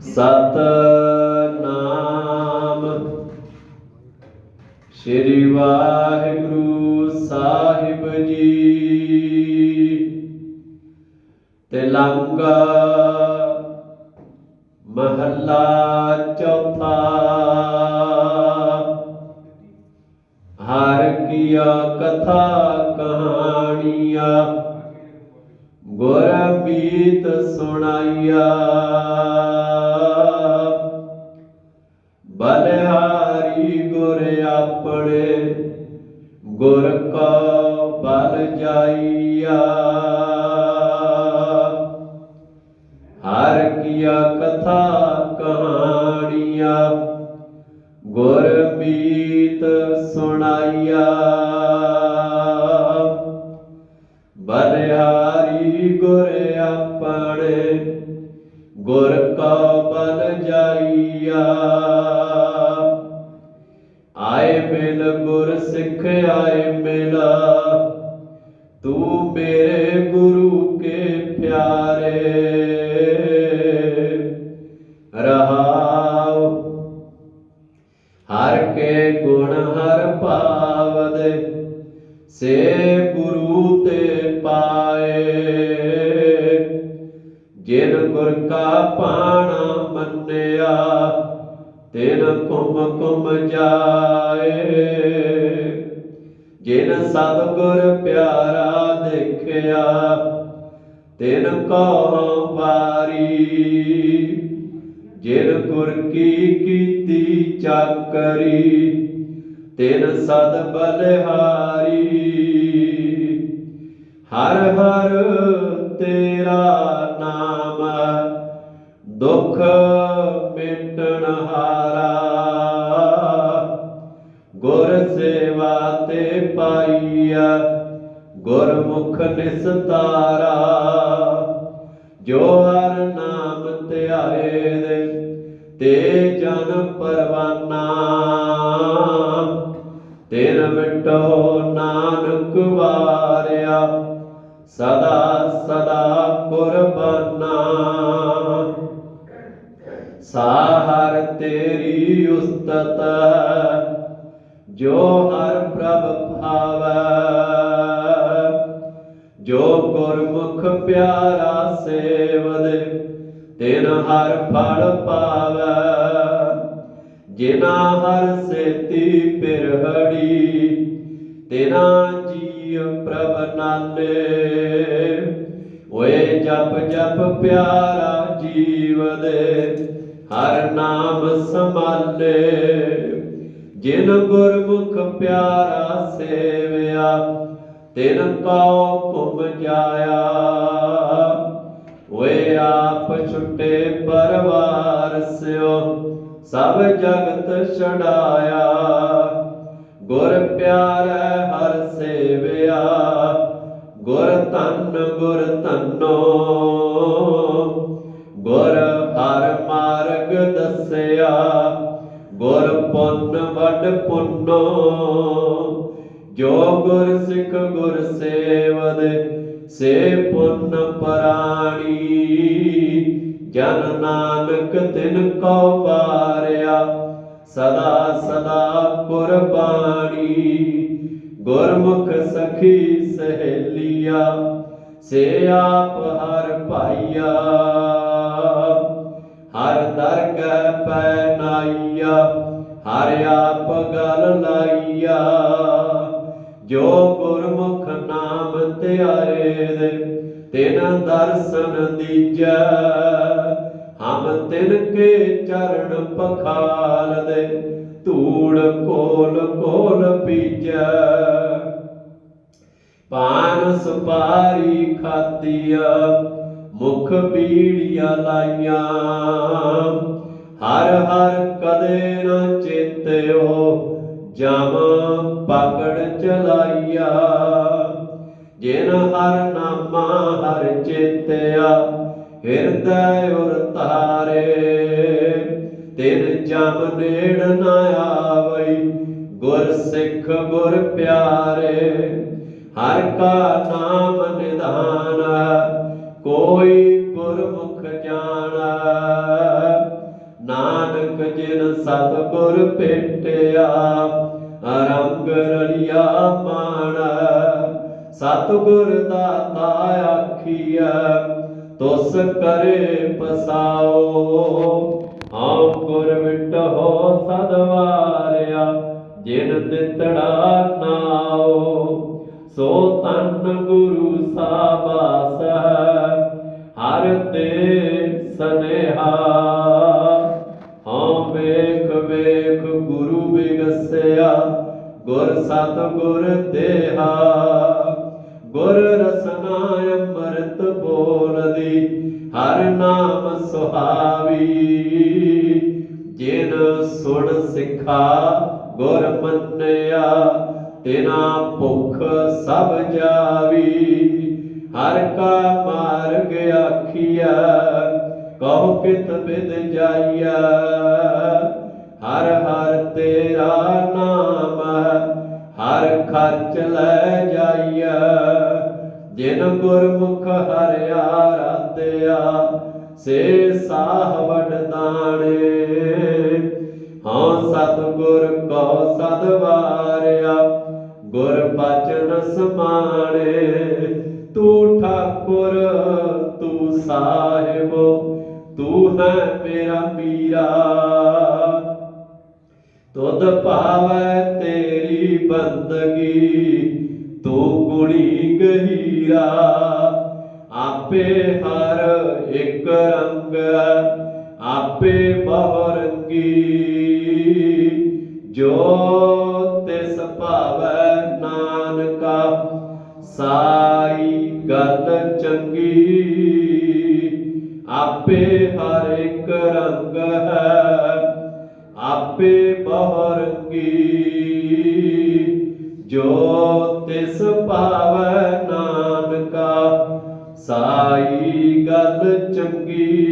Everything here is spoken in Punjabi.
ਸਤਨਾਮ। ਸ੍ਰੀ ਵਾਹਿਗੁਰੂ ਸਾਹਿਬ ਜੀ। ਤਿਲੰਗਾ ਮਹੱਲਾ ਚੌਥਾ। ਹਰ ਕੀਆ ਕਥਾ ਕਹਾਣੀਆਂ, ਗੁਰ ਬੀਤ ਸੁਣਾਈਆ। ਬਲਿਹਾਰੀ ਗੁਰ ਆਪਣੇ, ਗੁਰ ਕਾ ਬਲ ਜਾਈਆ। ਹਰ ਕੀਆ ਕਥਾ ਕਹਾਣੀਆਂ, ਗੁਰ ਬੀਤ ਸੁਣਾਈਆ। ਬਲਿਹਾਰੀ ਗੁਰ ਆਪਣੇ, ਗੁਰ ਕਾ ਸਿੱਖ ਆਏ ਮਿਲਾ। ਤੂੰ ਮੇਰੇ ਗੁਰੂ ਕੇ ਪਿਆਰੇ। ਰਹਾਉ। ਹਰ ਕੇ ਗੁਣ ਹਰ ਪਾਵਦੇ, ਸੇ ਗੁਰੂ ਤੇ ਪਾਏ। ਜਿਨ ਗੁਰ ਕਾ ਪਾਣਾ ਮੰਨਿਆ, ਤਿਨ ਕੁਮ ਕੁਮ ਜਾਏ। ਸਤਿਗੁਰ ਪਿਆਰਾ ਦੇਖਿਆ, ਤਿਨ ਕੋ ਵਾਰੀ। ਜਿਨ ਗੁਰ ਕੀ ਕੀਤੀ ਚਾਕਰੀ, ਤਿਨ ਸਦ ਬਲਹਾਰੀ। ਹਰ ਹਰ ਤੇਰਾ ਨਾਮ, ਦੁਖ ਮਿਟਣ ਹਾਰਾ। ਤੇ ਪਾਈਆ, ਗੁਰਮੁਖ ਨਿਸਤਾਰਾ। ਜੋ ਹਰ ਨਾਮ ਧਿਆਏ ਦੇ, ਤੇ ਜਨ ਪਰਵਾਨਾ। ਤੇਨ ਮਿਟੋ ਨਾਨਕ ਵਾਰਿਆ, ਸਦਾ ਸਦਾ ਕੁਰਬਾਨਾ। ਸਾਹਰ ਤੇਰੀ ਉਸਤਤ, ਜੋ ਹਰ ਪ੍ਰਭ ਭਾਵੈ। ਜੋ ਗੁਰਮੁਖ ਪਿਆਰਾ ਸੇਵਦੇ ਤਿਨ ਹਰ ਫਲ ਪਾਵੈ। ਜਿਨਾ ਹਰ ਸੇਤੀ ਪਿਰਹੜੀ, ਤਿਨਾ ਜੀ ਪ੍ਰਭ ਨਾਲੇ। ਓਏ ਜਪ ਜਪ ਪਿਆਰਾ ਜੀਵ ਦੇ ਹਰ ਨਾਮ ਸੰਭਾਲੇ। ਜਿਨ ਗੁਰਮੁਖ ਪਿਆਰਾ ਸੇਵਿਆ, ਤਿਨ ਕਉ ਕੁਮ ਜਾਇਆ। ਓਏ ਆਪ ਛੁੱਟੇ ਪਰਵਾਰ ਸਿਓ, ਸਭ ਜਗਤ ਛਡਾਇਆ। ਗੁਰ ਪਿਆਰੈ ਹਰ ਸੇਵਿਆ, ਗੁਰ ਧੰਨ ਗੁਰ ਧੰਨੋ। ਪੁੰਨ ਪੁੰਨੋ ਜੋ ਗੁਰ ਸਿੱਖ ਗੁਰ ਸੇਵਦੇ ਸੇ ਪੁੰਨ ਪਰਾਣੀ ਜਨ ਨਾਨਕ ਤਿਨ ਕਉ ਵਾਰਿਆ ਸਦਾ ਸਦਾ ਕੁਰਬਾਨੀ ਗੁਰਮੁਖ ਸਖੀ ਸਹੇਲੀਆ ਸੇ ਆਪ ਹਰ ਭਾਈਆ ਹਰ ਦਰਗਹਿ ਪੈ ਨਾਈਆ ਹਰ ਆਪ ਗਲ ਲਾਈਆ, ਜੋ ਗੁਰਮੁਖ ਨਾਮ ਧਿਆਏ ਦੇ, ਤਿਨ ਦਰਸ਼ਨ ਦੀਜੈ। ਹਮ ਤਿਨ ਕੇ ਚਰਨ ਪਖਾਲ ਦੇ, ਧੂੜ ਕੋਲ ਕੋਲ ਪੀਜੈ। ਪਾਨ ਸੁਪਾਰੀ ਖਾਦੀਆ ਮੁਖ ਬੀੜੀਆਂ ਲਾਈਆਂ। ਹਰ ਹਰ ਕਦੇ ਨ ਚੇਤਿਓ, ਜਮ ਪਕੜ ਚਲਾਈਆ। ਜਿਨ ਹਰ ਨਾਮਾ ਹਰ ਚੇਤਿਆ, ਹਿਰਦੈ ਉਰ ਤਾਰੇ ਤਿਨ ਜਮ ਨੇੜ ਨ ਆਵਈ, ਗੁਰ ਸਿੱਖ ਗੁਰ ਪਿਆਰੇ। ਹਰ ਕਾ ਨਾਮ ਨਿਧਾਨ, ਕੋਈ ਗੁਰਮੁਖ ਜਾਣਾ। ਨਾਨਕ ਜਿਨ ਸਤਿਗੁਰ ਭੇਟਿਆ, ਰੰਗ ਰਲਿਆ ਮਾਣ। ਸਤਿਗੁਰ ਦਾਤਾ ਆਖੀਐ, ਤੁਸ ਕਰੇ ਪਸਾਓ। ਆਮ ਗੁਰ ਵਿਟੋ ਸਦਵਾਰਿਆ ਜਿਨ ਦਿੱਤੜਾ ਨਾਓ। ਸੋ ਤਨ ਗੁਰੂ ਸਾਬਾਸ ਵੇਖ ਵੇਖ, ਗੁਰੂ ਵਿਗਸਿਆ। ਗੁਰ ਸਤ ਗੁਰ ਦੇਹਾ। ਗੁਰ ਰਸਨਾ ਅੰਮ੍ਰਿਤ ਬੋਲਦੀ, ਹਰ ਨਾਮ ਸੁਹਾਵੀ। ਜਿਨ ਸੁਣ ਸਿਖਾ, ਗੁਰ ਮੰਨਿਆ, ਤਿਨਾ ਭੁਖ ਸਭ ਜਾਵੀ। ਹਰ ਕਾ ਮਾਰਗ ਆਖੀਆ ਕਹੋ ਕਿਤ ਬਿਦ ਜਾਈਆ ਜਿਨ ਗੁਰਮੁਖ ਹਰਿਆ ਰਾਧਿਆ, ਸੇ ਸਾਹ ਵਡਦਾਣੇ ਹਾਂ ਸਤਿਗੁਰ ਕੋ ਸਦਵਾਰਿਆ ਗੁਰ ਬਚਨ ਸਮਾਣੇ। ਤੂੰ ਠਾਕੁਰ, ਤੂੰ ਸਾਹਿਬ, ਤੂੰ ਹੈ ਮੇਰਾ ਮੀਰਾ ਤੁਧ ਭਾਵੈ ਤੇਰੀ ਬੰਦਗੀ ਤੂੰ ਗੁਣੀ ਗਹੀਰਾ, ਆਪੇ ਹਰ ਇੱਕ ਰੰਗ ਆਪੇ ਬਹੁਰੰਗੀ। ਜੋ ਤਿਸ ਭਾਵੈ ਨਾਨਕਾ, ਸਾਈ ਗੱਲ ਚੰਗੀ, ਆਪੇ ਹਰ ਇੱਕ ਰੰਗ ਹੈ, ਆਪੇ ਬਹੁਰੰਗੀ। ਜੋ ਤਿਸ ਭਾਵੈ ਨਾਨਕਾ ਸਾਈ ਗੱਲ ਚੰਗੀ